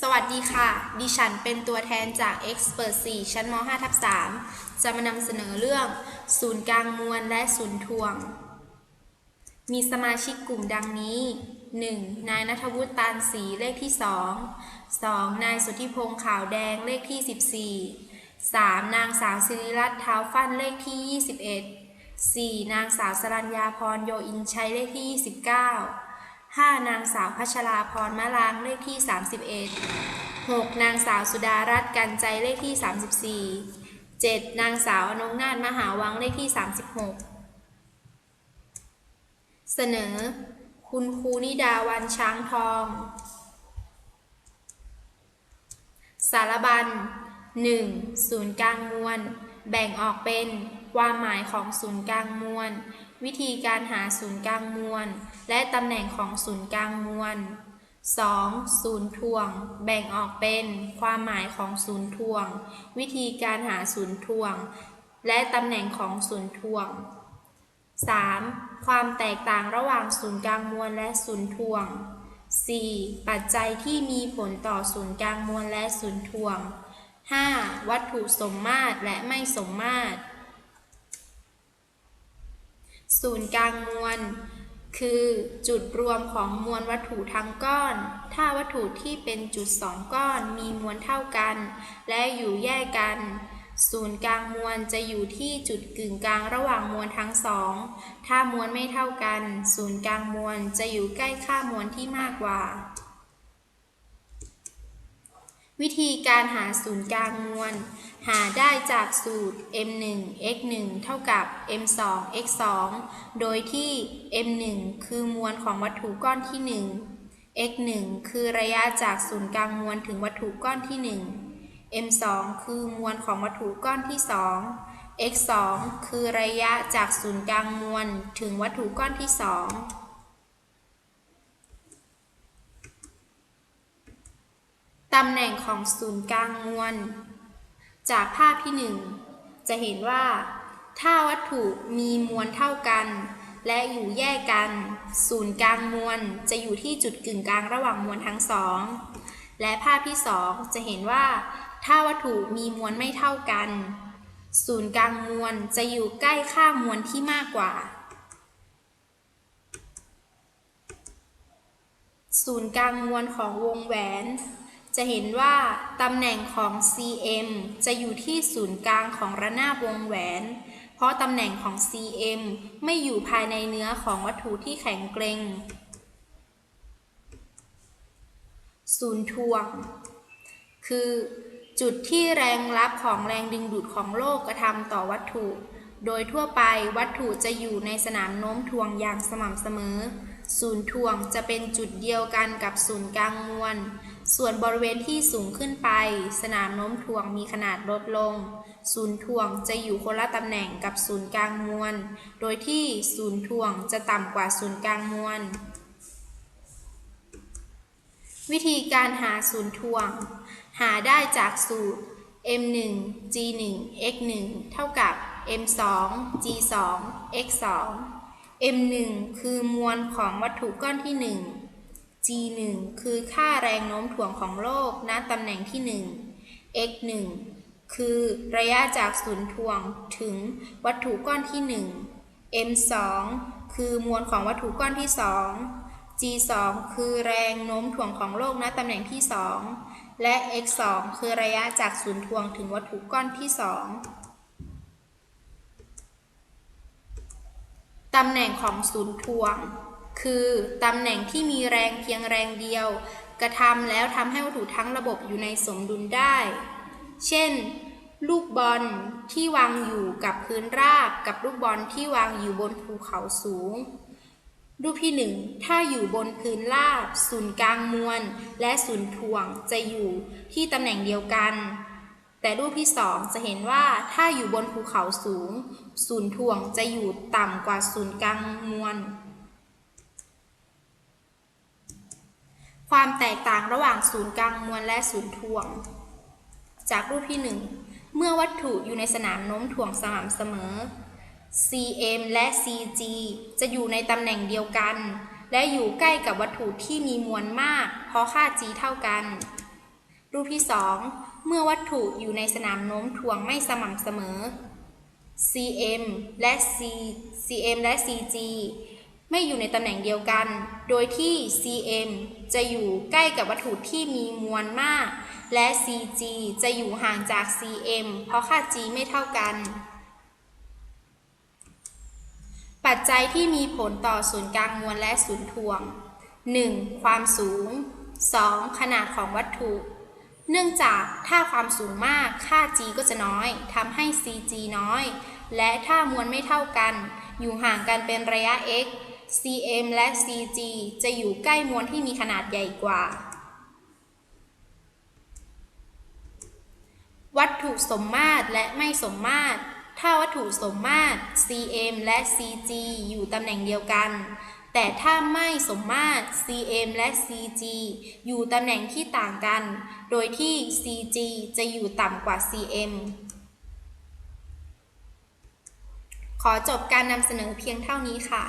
สวัสดีค่ะ ดิฉันเป็นตัวแทนจาก Expert 4 ชั้นม 5 ทับ 3 จะมานำเสนอเรื่องศูนย์กลางมวลและศูนย์ถ่วง มีสมาชิกกลุ่มดังนี้ 1. นายนัทวุฒิตานศรีเลขที่ 2 2. นายสุทธิพงษ์ขาวแดงเลขที่ 14 3. นางสาวศิริรัตน์เท้าฟันเลขที่ 21 4. นางสาวสรัญญาพรโยอินชัยเลขที่ 29 5. นางสาวพัชราพรมะลางเลขที่ 31 6. นางสาวสุดารัตน์กันใจเลขที่ 34 7. นางสาวอนงนาถมหาวังเลขที่ 36 เสนอ คุณครูนิดาวันช้างทอง สารบัญ 1. ศูนย์กลางมวล แบ่งออกเป็น ความหมายของศูนย์กลางมวล วิธีการหาศูนย์กลางมวล และตำแหน่งของศูนย์กลางมวล 2. ศูนย์ถ่วง แบ่งออกเป็น ความหมายของศูนย์ถ่วง วิธีการหาศูนย์ถ่วง และตำแหน่งของศูนย์ถ่วง 3. ความแตกต่างระหว่างศูนย์กลางมวลและศูนย์ถ่วง 4. ปัจจัยที่มีผลต่อศูนย์กลางมวลและศูนย์ถ่วง 5. วัตถุสมมาตรและไม่สมมาตร ศูนย์กลางมวล คือจุดรวมของมวลวัตถุทั้งก้อน ถ้าวัตถุที่เป็นจุดสองก้อน มีมวลเท่ากัน และอยู่แยกกัน ศูนย์กลางมวลจะอยู่ที่จุดกึ่งกลางระหว่างมวลทั้งสอง ถ้ามวลไม่เท่ากัน ศูนย์กลางมวลจะอยู่ใกล้ค่ามวลที่มากกว่า วิธีการหาศูนย์กลางมวล หาได้จากสูตร m1 x1 เท่ากับ m2 x2 โดยที่ m1 คือมวลของวัตถุก้อนที่ 1 x1 คือระยะจากศูนย์กลางมวลถึงวัตถุก้อนที่ 1 m2 คือมวลของวัตถุก้อนที่ 2 x2 คือระยะจากศูนย์กลางมวลถึงวัตถุก้อนที่ 2 ตำแหน่งของศูนย์กลางมวล จากภาพที่ 1 จะเห็นว่า ถ้าวัตถุมีมวลเท่ากัน และอยู่แยกกัน ศูนย์กลางมวลจะอยู่ที่จุดกึ่งกลางระหว่างมวลทั้งสอง และภาพที่ 2 จะเห็นว่า ถ้าวัตถุมีมวลไม่เท่ากัน ศูนย์กลางมวลจะอยู่ใกล้ค่ามวลที่มากกว่าศูนย์กลางมวลของวงแหวน จะเห็นว่าตำแหน่งของ CM จะอยู่ที่ศูนย์กลางของระนาบวงแหวน เพราะตำแหน่งของ CM ไม่อยู่ภายในเนื้อของวัตถุที่แข็งเกร็ง ศูนย์ถ่วง คือจุดที่แรงรับของแรงดึงดูดของโลกกระทำต่อวัตถุ โดยทั่วไปวัตถุจะอยู่ในสนามโน้มถ่วงอย่างสม่ำเสมอ ศูนย์ถ่วงจะเป็นจุดเดียวกันกับศูนย์กลางมวล ส่วนบริเวณที่สูงขึ้นไป สนามโน้มถ่วงมีขนาดลดลง ศูนย์ถ่วงจะอยู่คนละตำแหน่งกับศูนย์กลางมวล โดยที่ศูนย์ถ่วงจะต่ำกว่าศูนย์กลางมวล วิธีการหาศูนย์ถ่วง หาได้จากสูตร m1 g1 x1 เท่ากับ m2 g2 x2 m1 คือมวลของวัตถุก้อนที่ 1 g1 คือค่าแรงโน้มถ่วงของโลกณตำแหน่งที่ 1 x1 คือระยะจากศูนย์ถ่วงถึงวัตถุก้อนที่ 1 m2 คือมวลของวัตถุก้อนที่ 2 g2 คือแรงโน้มถ่วงของโลกณตำแหน่งที่ 2 และ x2 คือระยะจากศูนย์ถ่วงถึงวัตถุก้อนที่2ตำแหน่งของศูนย์ถ่วง คือตำแหน่งที่มีแรงเพียงแรงเดียว กระทำแล้วทำให้วัตถุทั้งระบบอยู่ในสมดุลได้ เช่น ลูกบอลที่วางอยู่กับพื้นราบกับลูกบอลที่วางอยู่บนภูเขาสูง รูปที่หนึ่งถ้าอยู่บนพื้นราบ ศูนย์กลางมวล และศูนย์ถ่วงจะอยู่ที่ตำแหน่งเดียวกัน แต่รูปที่สองจะเห็นว่าถ้าอยู่บนภูเขาสูง ศูนย์ถ่วงจะอยู่ต่ำกว่าศูนย์กลางมวล ความแตกต่างระหว่างศูนย์กลางมวลและศูนย์ถ่วง จากรูปที่หนึ่งเมื่อวัตถุอยู่ในสนามโน้มถ่วงสม่ำเสมอ cm และ cg จะอยู่ในตำแหน่งเดียวกัน และอยู่ใกล้กับวัตถุที่มีมวลมาก เพราะค่า g เท่ากัน รูปที่ 2 เมื่อวัตถุอยู่ในสนามโน้มถ่วงไม่สม่ำเสมอ cm และ c cm และ cg ไม่อยู่ในตำแหน่งเดียวกัน โดยที่ cm จะอยู่ใกล้กับวัตถุที่มีมวลมาก และ cg จะอยู่ห่างจาก cm เพราะค่า g ไม่เท่ากัน ปัจจัยที่มีผลต่อศูนย์กลางมวลและศูนย์ถ่วง 1. ความสูง 2. ขนาดของวัตถุ เนื่องจากถ้าความสูงมากค่า g ก็จะน้อยทำให้ cg น้อย และถ้ามวลไม่เท่ากัน อยู่ห่างกันเป็นระยะ x cm และ cg จะอยู่ใกล้มวลที่มีขนาดใหญ่กว่า วัตถุสมมาตรและไม่สมมาตร ถ้าวัตถุสมมาตร cm และ cg อยู่ตำแหน่งเดียวกัน แต่ถ้าไม่สมมาตร cm และ cg อยู่ตำแหน่งที่ต่างกัน โดยที่ cg จะอยู่ต่ำกว่า cm ขอจบการนำเสนอเพียงเท่านี้ค่ะ